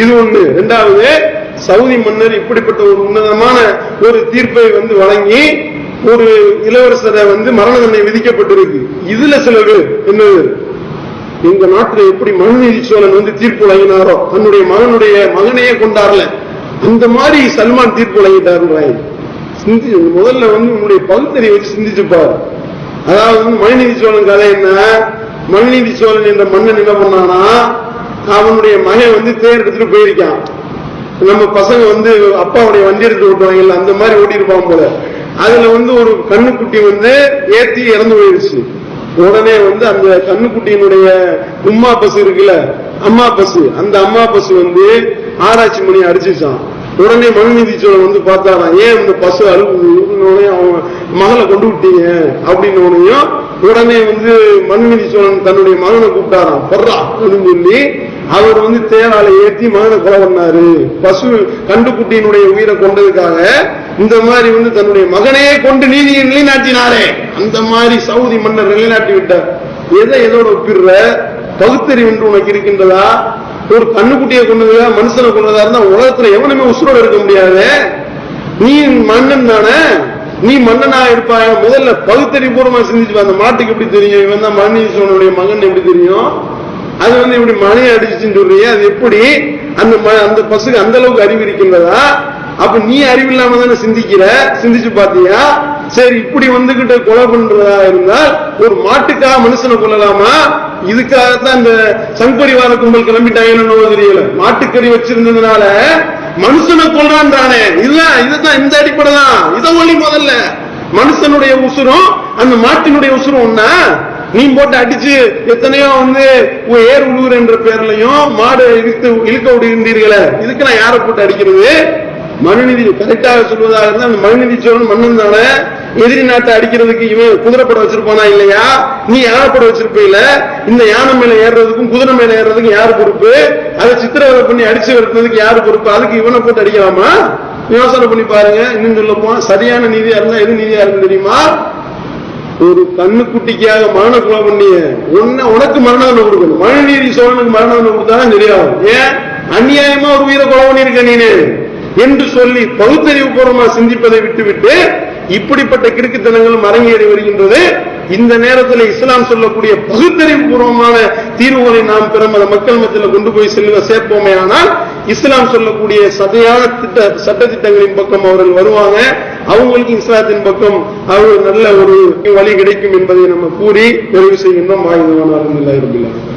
இது ஒண்ணு. ரெண்டாவது சவுதி மன்னர் இப்படிப்பட்ட ஒரு உன்னதமான ஒரு தீர்ப்பை வந்து வழங்கி ஒரு இளவரசரை வந்து மரண தண்டனை விதிக்கப்பட்டிருக்கு. இதுல சிலர் என்னது? எங்க நாட்டுல எப்படி மனுநீதி சோழன் வந்து தீர்ப்பு வழங்கினாரோ தன்னுடைய மகனுடைய மகனையே கொண்டார்ல அந்த மாதிரி சல்மான் தீர்ப்பு வழங்கிட்டாருன்றாங்க சிந்தி முதல்ல வந்து உன்னுடைய பகுத்தறிவை வச்சு சிந்திச்சு அதாவது வந்து மனுநீதி சோழன் கதை என்ன? மனுநீதி சோழன் என்ற மன்னன் என்ன பண்ணானா அவனுடைய மகன் வந்து தேர் எடுத்துட்டு போயிருக்கான். நம்ம பசங்க வந்து அப்பாவுடைய வண்டி எடுத்து ஓட்டுவாங்கல்ல அந்த மாதிரி ஓட்டிருப்பான் போல. அதுல வந்து ஒரு கண்ணுக்குட்டி வந்து ஏத்தி இறந்து போயிருச்சு. உடனே வந்து அந்த கண்ணுக்குட்டியினுடைய உம்மா பசு இருக்குல்ல அம்மா பசு அந்த அம்மா பசு வந்து ஆராய்ச்சி மணி அடிச்சுச்சான். உடனே மனுநீதி சோழன் வந்து பார்த்தாராம் ஏன் இந்த பசு அழுகுன்னு அவன் மகளை கொண்டு விட்டீங்க. அப்படின்னு உடனே வந்து மனுநீதி சோழன் தன்னுடைய மகனை கூப்பிட்டாராம். பர்றா அப்படின்னு சொல்லி அவர் வந்து தேரால ஏற்றி மகனை கொலை பண்ணாரு. பசு கண்டுக்குட்டியினுடைய உயிரை கொண்டதுக்காக இந்த மாதிரி வந்து தன்னுடைய மகனையே கொண்டு நீதியை நிலைநாட்டினாரே. அந்த மாதிரி சவுதி மன்னர் நிலைநாட்டி விட்டார். எதை எதோட ஒப்பிடுற? பகுத்தறிவு என்று உனக்கு இருக்கின்றதா? ஒரு கண்ணுக்குட்டியை கொண்டதா மனுஷனை கொண்டதா இருந்தா உலகத்துல எவனுமே உசுரோட இருக்க முடியாது. நீ மன்னன் தானே? நீ மன்னனா இருப்பாய? முதல்ல பகுத்தறிவு பூர்வமா சிந்திச்சு அந்த மாட்டுக்கு எப்படி தெரியும்? இவன் தான் மன்னீஸ்வரனுடைய மகன் எப்படி தெரியும்? அது வந்து இப்படி மணி அடிச்சுன்னு சொல்றிய அது எப்படி? அந்த ம- அந்த பசுக்கு அந்த அளவுக்கு அறிவு இருக்கின்றதா? அப்ப நீ அறிவில்லாம தானே சிந்திக்கிற? சிந்திச்சு பாத்தியா? சரி இப்படி வந்துகிட்ட கொலை பண்றதா இருந்தால் ஒரு மாட்டுக்காக மனுஷனை கொல்லலாமா? இதுக்காகத்தான் இந்த சங்பரிவார கும்பல் கிளம்பிட்டாங்கன்னு தெரியல. மாட்டுக்கறி வச்சிருந்ததுனால மனுஷனை கொள்றான்றானே இதுதான் இதுதான் இந்த அடிப்படை தான் இதை ஒளி முதல்ல. மனுஷனுடைய உசுரும் அந்த மாட்டினுடைய உசுரும் ஒன்னா நீ போட்டு அடிச்சு எத்தனையோ வந்து ஏர் உழுவுற என்ற பேர்லையும் மாடு இழுத்து இழுக்க விடுகின்றீர்களே. இதுக்கு நான் யாரை போட்டு அடிக்கிறது? மனுநீதி கரெக்டாக சொல்வதாக இருந்தால் அந்த மனுநீதி சோழன் மன்னன் தானே. எதிரி நாட்டை அடிக்கிறதுக்கு இவன் குதிரைப்பட வச்சிருப்பானா இல்லையா? நீ யானைப்பட வச்சிருப்பீல? இந்த யானை மேல ஏறுறதுக்கும் குதிரை மேல ஏறுறதுக்கும் யாரு பொறுப்பு? அதை சித்திரவதை பண்ணி அடிச்சு வருத்ததுக்கு யாரு பொறுப்பு? அதுக்கு இவனை போட்டு அடிக்கலாமா? யோசனை பண்ணி பாருங்க. இன்னும் சொல்ல சரியான நீதியா இருந்தா எது நீதியா இருக்கும் தெரியுமா? ஒரு கண்ணுக்குட்டிக்காக மரண கொலை பண்ணிய. உன்ன உனக்கு மரண கொடுக்கணும். மழைநீரி சோழனுக்கு மரணம் தண்டனை கொடுத்தாலும் தெரியாது ஏன்? அநியாயமா ஒரு உயிரை கொலை பண்ணிருக்க நீனு. என்று சொல்லி பகுத்தறிவு பூர்வமா சிந்திப்பதை விட்டுவிட்டு இப்படிப்பட்ட கிறுக்குத்தனங்களும் மரங்கேறி வருகின்றது. இந்த நேரத்தில் இஸ்லாம் சொல்லக்கூடிய பகுத்தறிவு பூர்வமான தீர்வுகளை நாம் பெருமத மக்கள் மத்தியில் கொண்டு போய் செல்வ சேர்ப்போமே. ஆனால் இஸ்லாம் சொல்லக்கூடிய சதையான திட்ட சட்ட திட்டங்களின் பக்கம் அவர்கள் வருவாங்க. அவங்களுக்கு இஸ்லாத்தின் பக்கம் அவங்க நல்ல ஒரு வழி கிடைக்கும் என்பதை நம்ம கூறி நிறைவு செய்கின்றோம். ஆயுதமான அருந்தில்லாயிருந்தார்